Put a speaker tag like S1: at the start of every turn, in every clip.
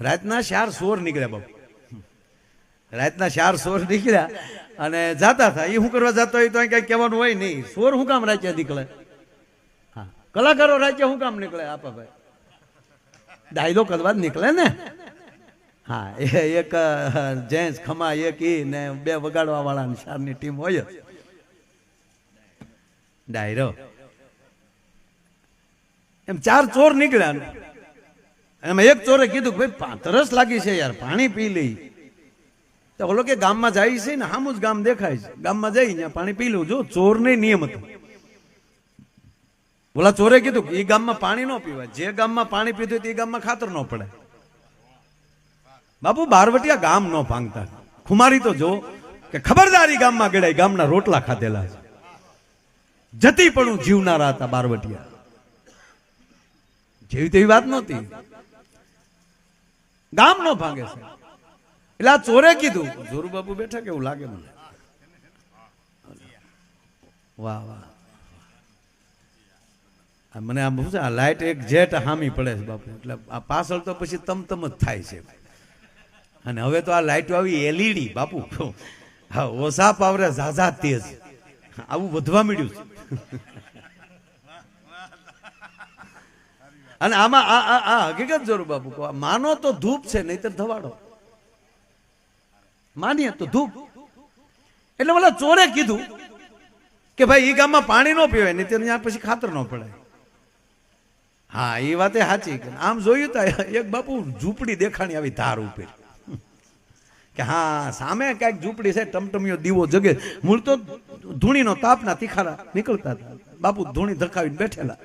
S1: રાતના ચાર સોર નીકળ્યા બાપુ. રાતના ચાર સોર નીકળ્યા અને જાતા હતા. એ શું કરવા જતા હોય તો અહીં કઈ કહેવાનું હોય નહીં. સોર શું કામ રાજ્ય નીકળે? હા. કલાકારો રાજ્ય શું કામ નીકળે? આપા ભાઈ. દાયદો કરવા જ નીકળે ને. હા, એ એક જેન્ટ્સ ખમા એક ઈ ને બે વગાડવા વાળા શારની ટીમ હોય ડાયરો. એમ ચાર ચોર નીકળ્યા. એમાં એક ચોરે કીધું કે ભાઈ પાતરસ લાગી છે યાર, પાણી પી લઈ. તો ઓલો કે ગામમાં જાય છે ને સામું જ ગામ દેખાય છે. ગામમાં જઈ ત્યાં પાણી પી લઉં. જો ચોર નહીં નિયમ હતો. ઓલા ચોરે કીધું કે એ ગામમાં પાણી ન પીવાય. જે ગામમાં પાણી પીધું તે ગામમાં ખાતર ન પડે. બાપુ, બારવટિયા ગામ ન ભાંગતા. ખુમારી તો જો કે ખબરદારી ગામમાં ગળાય ગામના રોટલા ખાધેલા છે. જતી પણ જીવનારા હતા બારવટિયા. જેવી તેવી વાત નહોતી. ગામ નો ભાંગે છે. એટલે આ ચોરે કીધું. જોરુ બાપુ બેઠા કેવું લાગે મને? વાહ વાહ. મને આમ શું છે, આ લાઈટ એક જેટ હામી પડે છે બાપુ. એટલે આ પાછળ તો પછી તમતમ જ થાય છે. અને હવે તો આ લાઈટો આવી એલઈડી બાપુ. હા, ઓછા પાવરે ઝાઝા તેજ. આવું વધવા મળ્યું છે. અને આમાં આ આ આ હકીકત જરૂર બાપુ માનો તો ધૂપ છે, નહીતર ધવાડો. માનીએ તો ધૂપ. એટલે બોલા ચોરે કીધું કે ભાઈ એ ગામમાં પાણી ન પીવાય, નહીં ત્યાં પછી ખાતર ન પડે હા એ વાતે સાચી આમ જોયું તા એક બાપુ ઝૂંપડી દેખાણી આવી ધાર ઉપર. કે હા, સામે ક્યાંક ઝૂંપડી છે, ટમટમિયો દીવો જગે. મૂળ તો ધૂણીનો તાપના તીખારા નીકળતા હતા. બાપુ ધૂણી ધકાવીને બેઠેલા.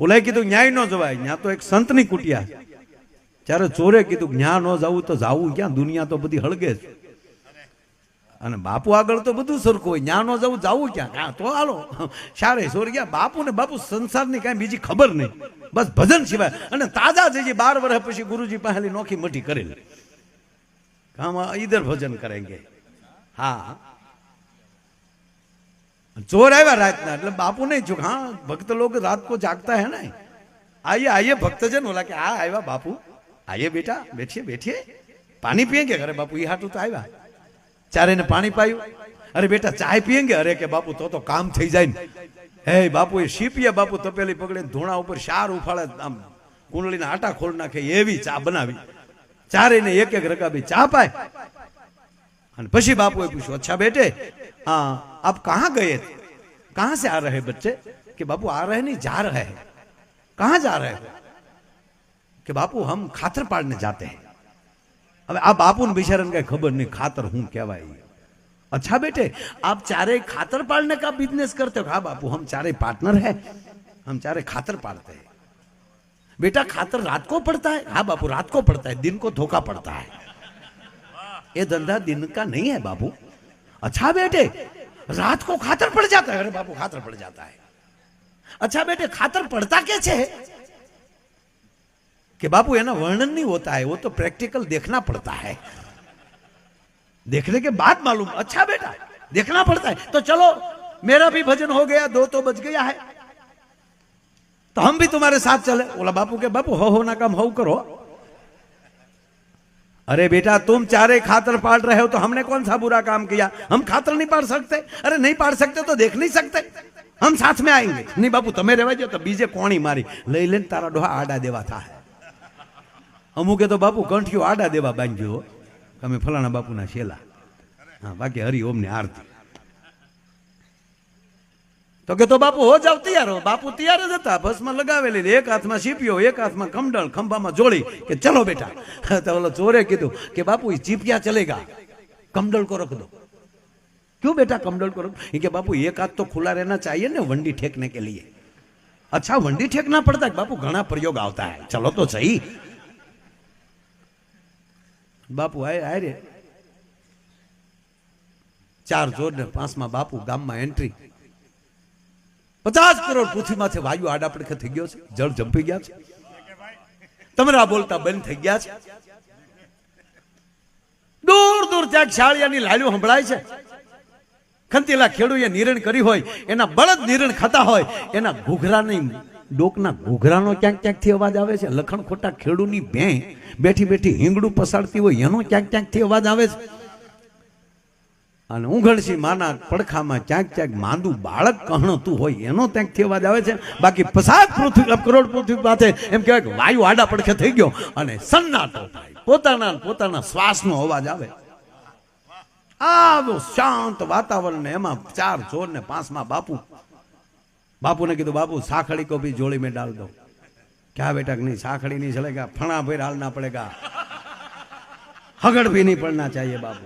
S1: ઓલાએ કીધું, ન્યાય ન જવાય. ત્યાં તો એક સંતની કુટિયા. ત્યારે ચોરે કીધું, ન્યા ન જવું તો જાવું ક્યાં? દુનિયા તો બધી હળગે છે અને બાપુ આગળ તો બધું સરખું હોય. ન્યા ન જવું જવું ક્યાં? હા તો હાલો. સારે ચોર ગયા. બાપુ ને બાપુ સંસારની કાંઈ બીજી ખબર નહીં. બસ ભજન સિવાય. અને તાજા થઈ બાર વર્ષ પછી ગુરુજી પાસે નોખી મઠી કરેલી. કામ ઈધર ભજન કરેંગે હા. ચોર આવ્યા રાતના, એટલે બાપુ નહીં ચૂક હા, ભક્ત લોકો રાત કો જાગતા હે ને? આઈએ આઈએ ભક્તજન ઓલા કે આ આવ્યા બાપુ. આઈએ બેટા, બેઠીએ બેઠીએ. પાણી પીએંગે? અરે બાપુ એ હાટું તો આવ્યા. ચારે ને પાણી પાયું. અરે બેટા, ચાય પીએંગે? અરે કે, બાપુ, તો તો કામ થઈ જાય ને. હે, બાપુ, એ શીપીએ બાપુ તપેલી પકડે ધોણા ઉપર શાર ઉફાળે, આમ કુંડળીના આટા ખોલ નાખે, એવી ચા બનાવી. ચારે ને એક એક રકાબી ચા પાય. पशी बापू पूछो अच्छा बेटे हाँ आप कहा गए थे कहाँ से आ रहे बच्चे कि बापू आ रहे नहीं जा रहे हैं कहाँ जा रहे हो कि बापू हम खातर पाड़ने जाते हैं अब आप बापू बिचारन का खबर नहीं खातर हूँ क्या भाई अच्छा बेटे आप चारे खातर पाड़ने का बिज़नेस करते हो हाँ बापू हम चारे पार्टनर है हम चारे खातर पाड़ते हैं बेटा खातर रात को पड़ता है हाँ बापू रात को पड़ता है दिन को धोखा पड़ता है ये धंधा दिन का नहीं है बाबू अच्छा बेटे रात को खातर पड़ जाता है अरे बाबू खातर पड़ जाता है अच्छा बेटे खातर पड़ता कैसे है कि बाबू है ना वर्णन नहीं होता है वो तो प्रैक्टिकल देखना पड़ता है देखने के बाद मालूम अच्छा बेटा देखना पड़ता है तो चलो मेरा भी भजन हो गया दो तो बच गया है तो हम भी तुम्हारे साथ चले बोला बापू के बापू हो हो ना काम हो करो अरे बेटा तुम चारे खातर पाड़ रहे हो तो हमने कौन सा बुरा काम किया हम खातर नहीं पाड़ सकते अरे नहीं पाड़ सकते तो देख नहीं सकते हम साथ में आएंगे नहीं बापू તમે રહેવા જો તો બીજે કોણી મારી લઈ લઈને તારા ડોહા આડા દેવા થાય અમુકે તો બાપુ કંઠિયો આડા દેવા બાંધ્યો તમે ફલાણા બાપુના શેલા હા બાકી હરિઓમની આરતી તો કે તો બાપુ હો જાવ તૈયાર હો બાપુ તૈયાર જ હતા બસમાં લગાવેલી ને એક હાથમાં ચીપિયો એક હાથમાં કમડળ ખંભામાં જોડી કે ચલો બેટા તો ઓલો ચોરે કીધું કે બાપુ ये चीपिया चलेगा कमडल को रख दो क्यों बेटा कमडल को रख ये कि बापू एक हाथ तो खुला रहना चाहिए ना वंडी ठेकने के लिए अच्छा वंडी ठेकना पड़ता है बापू घना प्रयोग आता है चलो तो सही બાપુ આય આય રે ચાર જોડ ને પાંચમાં બાપુ ગામમાં એન્ટ્રી પચાસ કરોડ પૃથ્વીમાંથી વાયુ આડાપડખે થઈ ગયો છે. જળ જંપી ગયા છે. તમારા બોલતા બંધ થઈ ગયા છે. દૂર દૂર ત્યાં શાળિયાની લાલીઓ સંભળાય છે. ખંતીલા ખેડૂએ નિરણ કરી હોય, એના બળદ નિરણ ખાતા હોય, એના ઘૂઘરાની ડોકના ઘૂઘરાનો ક્યાંક ક્યાંકથી અવાજ આવે છે. લખણ ખોટા ખેડૂની ભે બેઠી બેઠી હિંગડું પસાડતી હોય, એનો ક્યાંક ક્યાંકથી અવાજ આવે છે. અને ઉઘડસી માના પડખામાં ક્યાંક ક્યાંક માંદુ બાળક કહણતું હોય, એનો ત્યાંકથી અવાજ આવે છે. બાકી પસાદ પૃથ્વી કરોડ પૃથ્વી પાસે એમ કહેવાય કે વાયુ આડા પડખે થઈ ગયો અને સન્નાટો થાય. પોતાના પોતાના શ્વાસનો અવાજ આવે. આવો શાંત વાતાવરણ ને એમાં ચાર ચોર ને પાંચમાં બાપુ. બાપુને કીધું, બાપુ સાખડી કો જોડી મેં ડાલ દો ક્યાં બેટા નહીં સાખડી નહીં ચલેગા ફણા ભાઈ હાલ ના પડેગા હગડ ભી નહીં પડના ચાહીએ બાપુ.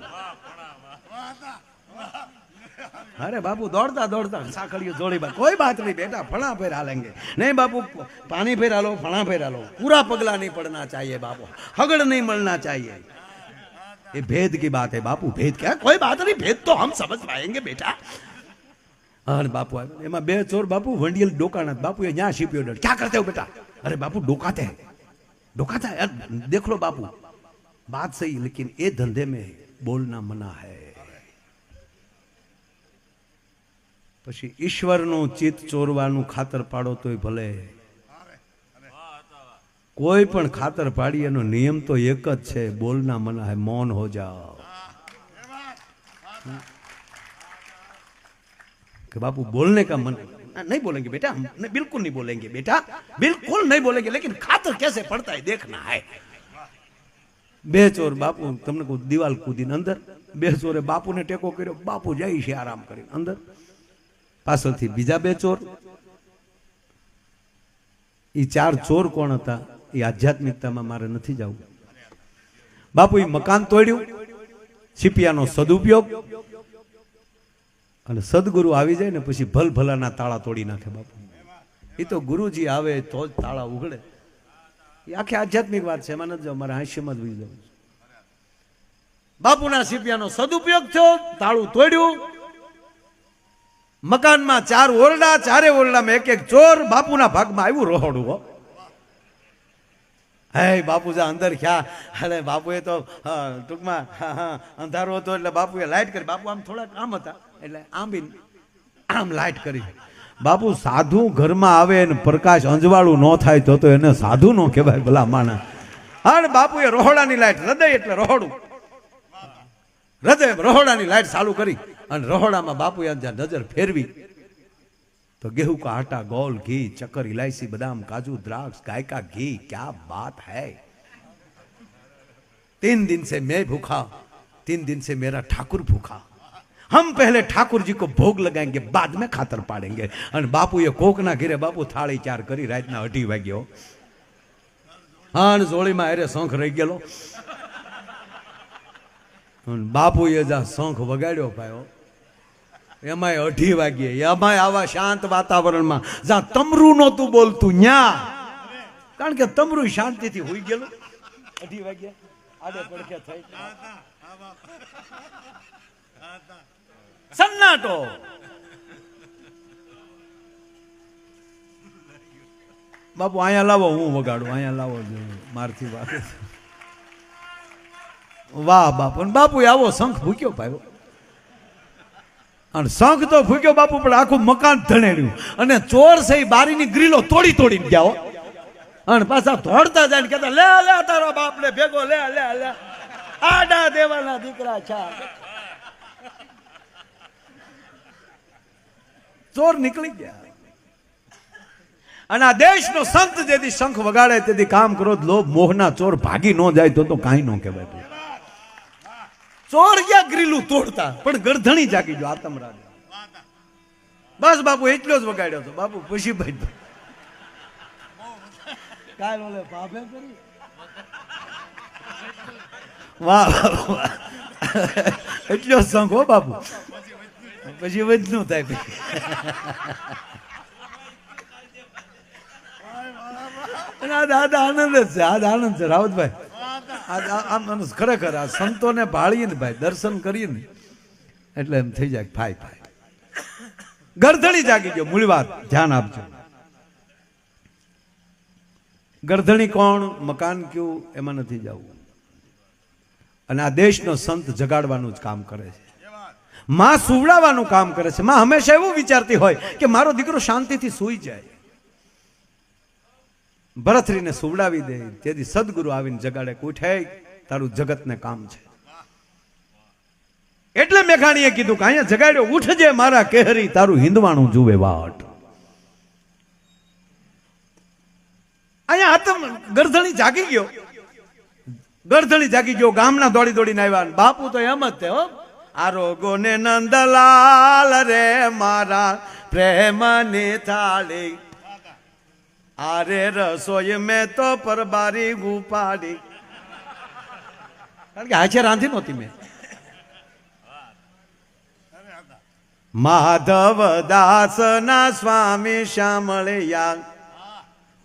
S1: अरे बाबू दौड़ता दौड़ता साखड़ियों जोड़ी बात कोई बात नहीं बेटा फणा फिर डालेंगे नहीं बापू पानी फिर डालो फणा फिर डालो पूरा पगला नहीं पड़ना चाहिए बापू हगड़ नहीं मलना चाहिए ये भेद की बात है बापू भेद क्या कोई बात नहीं भेद तो हम समझ पाएंगे बेटा અને બાપુ આવ્યો એમાં બે ચોર બાપુ વંડિયલ ડોકાના બાપુ એ ત્યાં શીપ્યો ડર ક્યાં કરતે હો બેટા અરે બાપુ डोकाते हैं डोकाता है यार देख लो बापू बात सही लेकिन ये धंधे में बोलना मना है પછી ઈશ્વરનું ચિત્ત ચોરવાનું ખાતર પાડો તોય ભલે કોઈ પણ ખાતર પાડી એનો નિયમ તો એક જ છે બોલના મના હે મૌન હો જાઓ कि बापू बोलने का मन नहीं बोलेंगे बेटा हम नहीं, बिल्कुल नहीं बोलेंगे बेटा बिल्कुल नहीं बोलेंगे लेकिन खातर कैसे पड़ता है देखना है બે ચોર બાપુ તમને કહું દિવાલ કૂદીને અંદર બે ચોરે બાપુને ટેકો કર્યો બાપુ જાય છે આરામ કરીને અંદર પાછળથી બીજા બે ચોર. એ ચાર ચોર કોણ હતા? એ આધ્યાત્મિકતામાં મારે નથી જવું. બાપુ એ મકાન તોડ્યું. છીપિયાનો સદુપયોગ. અને સદગુરુ આવી જાય ને પછી ભલ ભલાના તાળા તોડી નાખે બાપુ. એ તો ગુરુજી આવે તો જ તાળા ઉઘડે. એ આખી આધ્યાત્મિક વાત છે. એમાં નથી જાવ. મારે હાસ્યમાં જ ભૂલી જવું બાપુના સીપિયાનો સદુપયોગ થયો. તાળું તોડ્યું. મકાનમાં ચાર ઓરડા, ચારે ઓરડામાં એક એક ચોર બાપુના ભાગમાં આવ્યું રોહડું, હો. હે બાપુ જા અંદર ખ્યા અરે, બાપુએ તો ટૂંકમાં અંધારો હતો એટલે બાપુએ લાઇટ કરી. બાપુ આમ થોડાક આમ હતા, એટલે આમ બી આમ લાઇટ કરી. બાપુ સાધુ ઘરમાં આવે ને પ્રકાશ અંજવાળું ન થાય તો તો એને સાધુ નો કહેવાય ભલા માણા અને બાપુએ રોહડાની લાઈટ, હૃદય એટલે રોહડું. હૃદય, રોહડાની લાઈટ ચાલુ કરી. અને રોહડામાં બાપુએ જ્યાં નજર ફેરવી तो गेहूं का आटा गोल घी चक्कर इलायची बादाम काजू द्राक्ष गाय का घी क्या बात है तीन दिन से मैं भूखा तीन दिन से मेरा ठाकुर भूखा हम पहले ठाकुर जी को भोग लगाएंगे बाद में खातर पाड़ेंगे અને બાપુએ કોકના ઘેરે બાપુ થાળી ચાર કરી રાતના અઢી વાગ્યો હા અને જોડીમાં અરે શંખ રહી ગયેલો અને બાપુએ જા શંખ વગાડ્યો પાયો એમાંય અઢી વાગ્યે, એમાંય આવા શાંત વાતાવરણમાં, જ્યાં તમરું નહોતું બોલતું, ન્યા. કારણ કે તમરું શાંતિથી હોઈ ગયેલું. અઢી વાગ્યા, આડે થઈ. સન્નાટો. બાપુ, અહીંયા લાવો, હું વગાડું, અહીંયા લાવો જોઈએ મારથી વાત વાહ બાપુ, અને બાપુ આવો શંખ ભૂક્યો પાયો અને શંખ તો ફૂક્યો બાપુ, પણ આખું મકાન ધણેડ્યું અને ચોર છે બારીની ગ્રીલો તોડી તોડીને ગયા. અને પાછા ધોડતા જાય ને કહેતા, લે લે, તારો બાપ ને ભેગો, લે લે લે. આડા દેવાના દીકરા છે. ચોર નીકળી ગયા. અને આ દેશનો સંત જેથી શંખ વગાડે, તેથી કામ કરો, લોભ, મોહના ચોર ભાગી ન જાય તો તો કાંઈ ન કહેવાય. ભાઈ. ચોર ક્યાં ગ્રીલું તોડતા? પણ ગરધણી જાગી જો આતમ રાજા બસ બાપુ એટલો જ વગાડ્યો હતો બાપુ પછી ભાઈ કાલ ઓલે ભાભે કરી? વાહ વાહ. એટલો જ હો બાપુ. પછી વધનું થાય પછી દાદા આનંદ જ છે આ આનંદ છે રાવતભાઈ. આમ ખરેખર આ સંતોને ભાળીએ ને ભાઈ, દર્શન કરીએ ને, એટલે એમ થઈ જાય ફાય ફાય ગરધણી જાગી ગયો, મૂળ વાત. ધ્યાન આપજો. ગરધણી કોણ? મકાન કયું? એમાં નથી જવું. અને આ દેશનો સંત જગાડવાનું જ કામ કરે છે. માં સુવડાવવાનું કામ કરે છે. માં હંમેશા એવું વિચારતી હોય કે મારો દીકરો શાંતિથી સૂઈ જાય. ભરથરીને સુવડાવી દે. તેથી સદગુરુ આવીને જગાડે. ઉઠે તારું જગતને કામ છે. એટલે મેઘાણીએ કીધું કે અહીંયા જગાડ્યો, ઉઠજે મારા કેહરી, તારું હિંદવાણું જુએ વાટ. અહીંયા આતમ ગરધણી જાગી ગયો. ગરધણી જાગી ગયો, ગામના દોડી દોડીને આવ્યા. બાપુ તો એમ જ તે હો. આરોગો ને નંદલાલ રે મારા પ્રેમની થાળી. આરે રસોઈ મેં તો પરબારી ગુપાડી કારણ કે હાચે રાંધી નહોતી મેં. માધવ દાસ ના સ્વામી શામળિયા.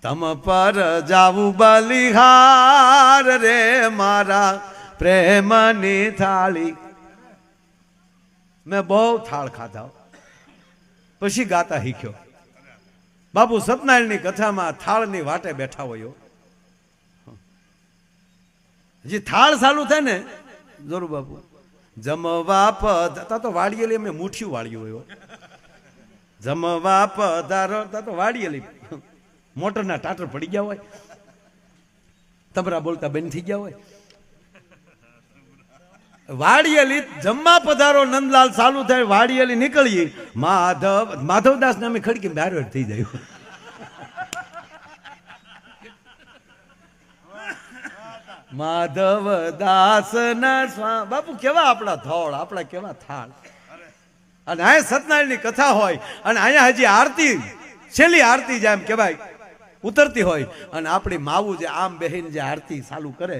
S1: તમ પર જાવું બલિહાર રે મારા પ્રેમની થાળી. મેં બહુ થાળ ખાધા. પછી ગાતા શીખ્યો. બાપુ સતનારાયણની કથામાં થાળની વાટે બેઠા હોય જે થાળ ચાલુ થાય ને જરૂર બાપુ. જમવા પદ તો વાળીએલી એમને મુઠ્યું વાળ્યું હોય. જમવા પધારો, તા તો વાળીએલી મોટરના ટાટર પડી ગયા હોય. તબરા બોલતા બંધ થઈ ગયા હોય. વાડિયેલી જમવા પધારો, નંદલાલ ચાલુ થાય, વાડિયેલી નીકળીએ. માધવ માધવદાસ નામે ખડકી બારો થઈ જાય. માધવ દાસ ના સ્વા, બાપુ, કેવા આપણા થોળ આપણા કેવા થાળ. અને અહીંયા સત્યનારાયણની કથા હોય, અને અહીંયા હજી આરતી, છેલ્લી આરતી જેમ કહેવાય, ઉતરતી હોય, અને આપણી માવું જે આમ બહેન જે આરતી ચાલુ કરે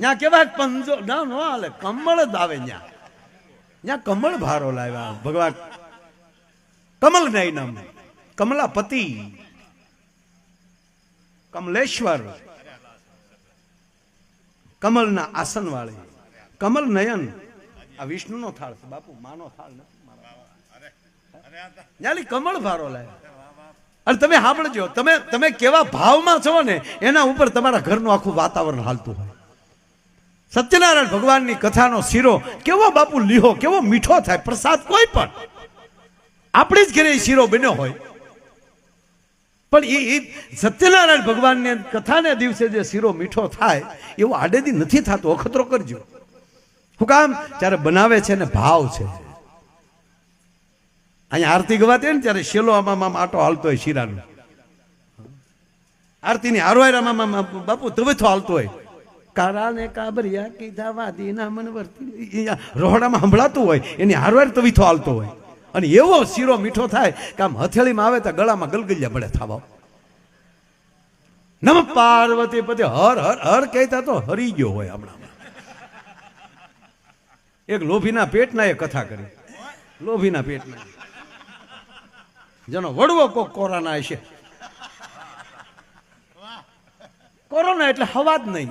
S1: ત્યાં કેવા પંજો ના, નો હાલે, કમળ જ આવે ત્યાં ત્યાં કમળ ભારો લાવ્યા. ભગવાન, કમલ નહીં નામ કમલાપતિ, કમલેશ્વર, કમલના આસન વાળી કમલ નયન. આ વિષ્ણુનો થાળ છે, બાપુ, માનો થાળ નથી. કમળ ભારો લાવ્યા. અને તમે સાંભળજો, તમે તમે કેવા ભાવમાં છો ને, એના ઉપર તમારા ઘરનું આખું વાતાવરણ હાલતું હોય. સત્યનારાયણ ભગવાનની કથાનો શીરો કેવો બાપુ લીહો, કેવો મીઠો થાય, પ્રસાદ કોઈ પણ. આપણે જ ઘરે શીરો બન્યો હોય. પણ એ સત્યનારાયણ ભગવાનની કથાને દિવસે જે શીરો મીઠો થાય, એવો આડેદી નથી થતો. અખતરો કરજો. શું કામ ત્યારે બનાવે છે ને ભાવ છે. અહીંયા આરતી ગવાતી ને ત્યારે શેલો આમાં આમ આટો હાલતો હોય શીરાનો. આરતીની હારવાય આમાં આમ બાપુ તવેથો હાલતો હોય. કારા ને કાબરિયા કીધા, વાદીના મન વર્તી રોહડામાં સંભળાતું હોય, એની હારવાર તવીથો હાલતો હોય. અને એવો શીરો મીઠો થાય કે આમ હથેળીમાં આવે તો ગળામાં ગલગલિયા ભળે થાવા. નમ પાર્વતી પતિ હર હર હર કહેતા તો હરી ગયો હોય હમણાં એક લોભીના પેટના એ કથા કરી. લોભીના પેટના. જેનો વડવો કોક કોરોના હશે. કોરોના એટલે હવા જ નહીં.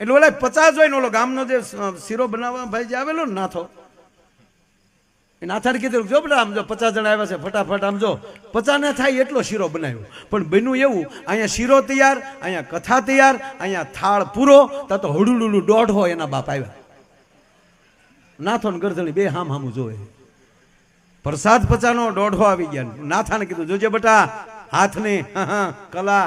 S1: એટલે ઓલા પચાસ હોય ને ઓલો ગામનો જે શીરો બનાવવા ભાઈ જે આવેલો ને નાથો. એ નાથાને કીધું જો બધા આમ જો પચાસ જણા આવ્યા છે, ફટાફટ આમ જો. પચાસ ને થાય એટલો શીરો બનાવ્યો. પણ બન્યું એવું, અહીંયા શીરો તૈયાર, અહીંયા કથા તૈયાર, અહીંયા થાળ પૂરો તા તો હળુડુડું દોઢ હોય એના બાપ આવ્યા. નાથો ને ગરધણી બે હામ હામું જોવે. પ્રસાદ પચાનો દોઢો આવી ગયા. નાથાને કીધું, જોજે બેટા, હાથની કલા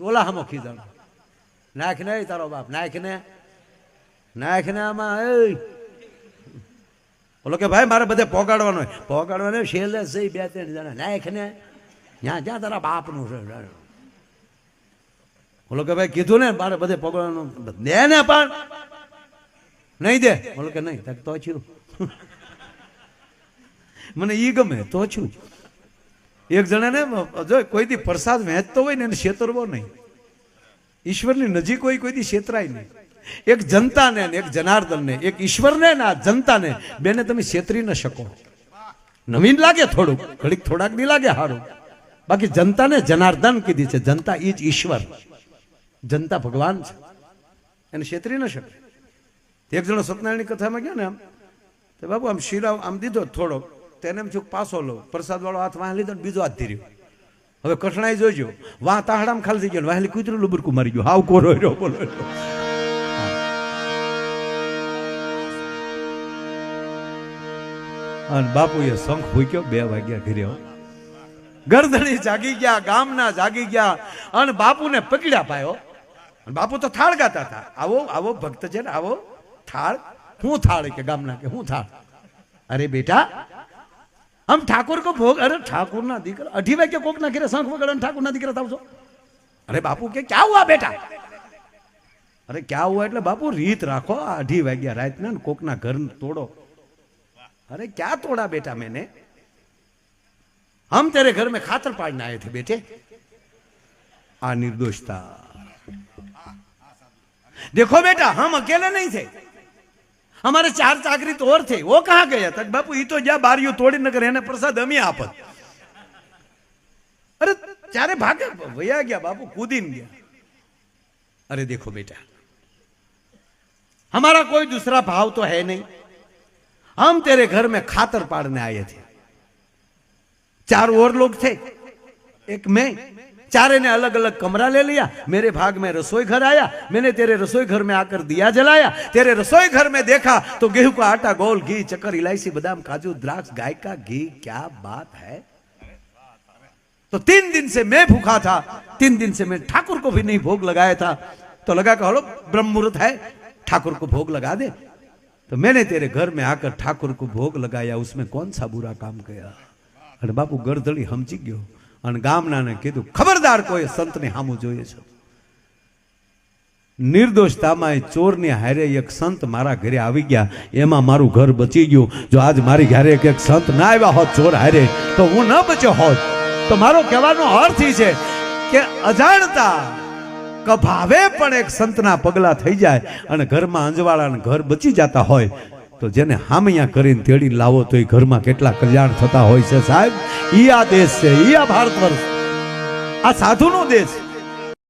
S1: ઓલા હામો ખીજાણો નાખ ને તારો બાપ, નાખ ને. નાખ ને આમાં એ બોલો કે ભાઈ, મારે બધે પોગાડવાનો પોગાડવાનો છેલ્લે સહી બે ત્રણ જણા, નાખ ને. જ્યાં જ્યાં તારા બાપનું છે બોલો કે ભાઈ, કીધું ને, મારે બધે પોગાડવાનું. દે ને પણ. નહીં દે. બોલો કે નહીં તો છું. મને ઈ ગમે, તો છું એક જણાને, જો કોઈ દી પ્રસાદ વહેંચતો હોય ને એને છેતરવો નહીં. ઈશ્વરની નજીક હોય, કોઈ દી છેતરાય નહીં. એક જનતાને એક જનાર્દનને, એક ઈશ્વરને ને આ જનતાને બેને તમે છેતરી ન શકો. નવીન લાગે થોડુંક, ઘડીક થોડાક નહીં લાગે સારું બાકી જનતાને જનાર્દન કીધી છે, જનતા ઈ જ ઈશ્વર. જનતા ભગવાન છે. એને છેતરી ન શકે. એક જણો સત્યનારાયણની કથામાં ગયા ને આમ, તો બાબુ આમ શિરાવ આમ દીધો થોડોક. તેને એમ છું પાછો લો પ્રસાદ વાળો હાથ વાહ લીધો બીજો હાથ ધીર્યો. હવે કઠણાઈ જોજો. વાહ તાહડામાં ખાલી થઈ ગયો વાહેલી કૂતરું લુબરકું મારી ગયું. હાવ કોરો રહ્યો બોલો અને બાપુએ શંખ ફૂક્યો, બે વાગ્યા ઘરે હો. ગરદણી જાગી ગયા, ગામના જાગી ગયા અને બાપુને પકડ્યા પાયો બાપુ તો થાળ ગાતા હતા. આવો આવો ભક્ત છે ને આવો થાળ. હું થાળ કે ગામના કે હું થાળ? અરે બેટા આમ ઠાકુર કો ભોગ અરે ઠાકોરના દીકરા અઢી વાગ્યે કોક ના ઘેરે શંખ વગાડે ઠાકોરના દીકરા થાવ છો. અરે બાપુ કે ક્યાં હુઆ બેટા અરે ક્યાં હુઆ? એટલે બાપુ રીત રાખો, આ અઢી વાગ્યા રાતના ને કોકના ઘર તોડો. અરે ક્યાં તોડા બેટા મેને? હમ તેરે ઘર મેં ખાતર પાડીને આયે થે બેટે. આ નિર્દોષતા. દેખો બેટા, હમ અકેલે નહીં થાય. हमारे चार चाकरी तो और थे वो कहाँ गया तक बापू ये तो जा बारियो तोड़ी न करे प्रसाद हम ही आपत अरे चारे भागे भैया गया बापू कूदीन गया अरे देखो बेटा हमारा कोई दूसरा भाव तो है नहीं हम तेरे घर में खातर पाड़ने आए थे चार और लोग थे एक मैं चारे ने अलग अलग कमरा ले लिया। मेरे भाग में रसोई घर आया। मैंने तेरे रसोई घर में आकर दिया जलाया। तेरे रसोई घर में देखा तो गेहूँ का आटा, गोल घी, चक्कर, इलायची, बादाम, काजू, द्राक्ष, गाय का घी। क्या बात है? तो तीन दिन से मैं भूखा था। तीन दिन से मैं ठाकुर को भी नहीं भोग लगाया था। तो लगा कहो ब्रह्म मुहूर्त है। ठाकुर को भोग लगा दे। तो मैंने तेरे घर में आकर ठाकुर को भोग लगाया। उसमें कौन सा बुरा काम किया? अरे बापू गर्दड़ी हमची गयो અને ગામનાને કીધું, ખબરદાર કોઈ સંતને સામું જોઈએ છે. નિર્દોષતામાં એ ચોરની હારે એક સંત મારા ઘરે આવી ગયા. એમાં મારું ઘર બચી ગયું. જો આજ મારી ઘરે એક એક સંત ના આવ્યા હોત ચોર હારે, તો હું ન બચ્યો હોત. તો મારો કહેવાનો અર્થ એ છે કે અજાણતા કભાવે પણ એક સંતના પગલા થઈ જાય અને ઘરમાં અંજવાળાને ઘર બચી જતા હોય તો જેને હામૈયા કરીને તેડી લાવો તો એ ઘરમાં કેટલા કલ્યાણ થતા હોય છે સાહેબ? ઈ આ દેશ છે, ઈ આ ભારત વર્ષ. આ સાધુનો દેશ.